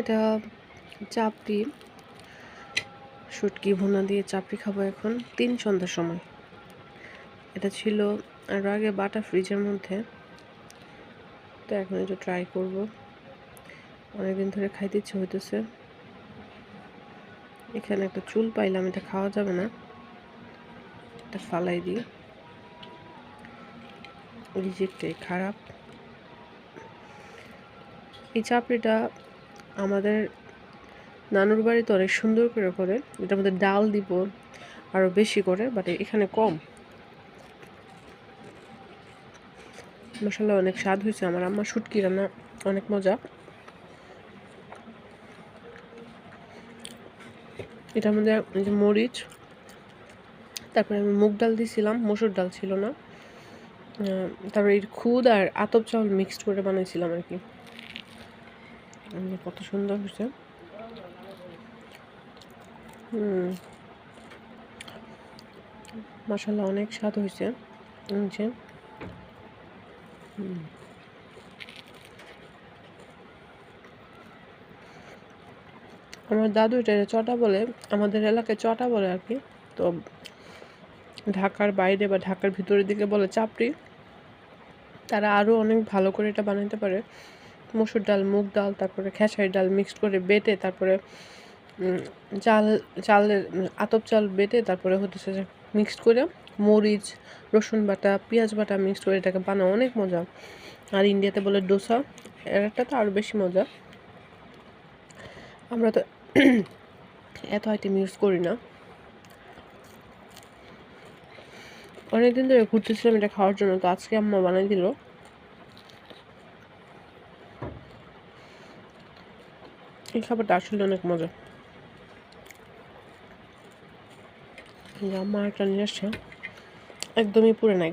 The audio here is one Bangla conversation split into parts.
এটা চাপড়ি শুটকি, ভুনা দিয়ে চাপড়ি খাব এখন তিন সন্ধ্যার সময়। এটা ছিল আর আগে বাটা ফ্রিজের মধ্যে। তো এখন একটু ট্রাই করব। অনেকদিন ধরে খাইতে ইচ্ছে হইতেছে। এখানে একটা চুল পাইলাম, এটা খাওয়া যাবে না। এটা ফালাই দিই। রিজেক্টে খারাপ। এই চাপড়িটা আমাদের নানুর বাড়িতে অনেক সুন্দর করে করে। এটার মধ্যে ডাল দিব আরও বেশি করে বাট এখানে কম। মশলা অনেক স্বাদ হয়েছে। আমার আম্মা শুটকি রান্না অনেক মজা। এটার মধ্যে যে মরিচ, তারপরে আমি মুগ ডাল দিয়েছিলাম মসুর ডাল ছিল না। তারপরে এই খুদ আর আতপ চাউল মিক্সড করে বানিয়েছিলাম আর কি। কত সুন্দর হয়েছে। মশলা অনেক স্বাদ হয়েছে হচ্ছে আমার দাদু এটা চটা বলে, আমাদের এলাকায় চটা বলে আর কি। তো ঢাকার বাইরে বা ঢাকার ভিতরের দিকে বলে চাপড়ি। তারা আরও অনেক ভালো করে এটা বানাতে পারে। মসুর ডাল, মুগ ডাল, তারপরে খেসারি ডাল মিক্সড করে বেটে তারপরে চাল, চালের আতপ চাল বেটে তারপরে হতেছে যে মিক্সড করে মরিচ, রসুন বাটা, পেঁয়াজ বাটা মিক্সড করে এটাকে বানানো অনেক মজা। আর ইন্ডিয়াতে বলে ডোসা একটা তো আরও বেশি মজা। আমরা তো এত আইটেম ইউজ করি না। অনেকদিন ধরে ঘুরতেছিলাম এটা খাওয়ার জন্য, তো আজকে আম্মা বানাই দিল। এই খাবারটা আসলে অনেক মজা। আম্মা একটা নিয়ে আসছে, একদমই পুরে নাই।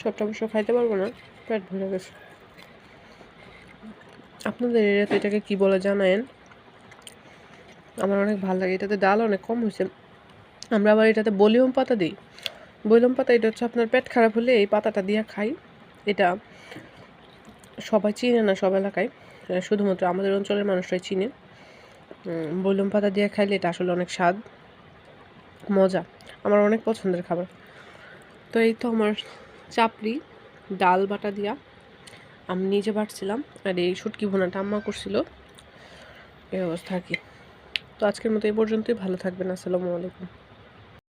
সবটা অবশ্য খাইতে পারব না, পেট ভরে গেছে। আপনাদের এরিয়াতে এটাকে কি বলে জানায়েন আমার অনেক ভালো লাগে, এটাতে ডাল অনেক কম হয়েছে। আমরা আবার এটাতে বলিয়ম পাতা দিই। বলিউম পাতা, এটা হচ্ছে আপনার পেট খারাপ হলে এই পাতাটা দিয়ে খাই। এটা সবাই চিনে না, সব এলাকায়। শুধুমাত্র আমাদের অঞ্চলের মানুষরাই চিনে। বলিয়ম পাতা দিয়ে খাইলে এটা আসলে অনেক স্বাদ, মজা, আমার অনেক পছন্দের খাবার। তো এই তো আমার চাপড়ি, ডাল বাটা দিয়া আমি নিজে বাটছিলাম আর এই শুটকি ভুনাটা আম্মা করছিল। এই অবস্থা আর কি। তো আজকের মতো এই পর্যন্তই, ভালো থাকবেন, আসসালামু আলাইকুম।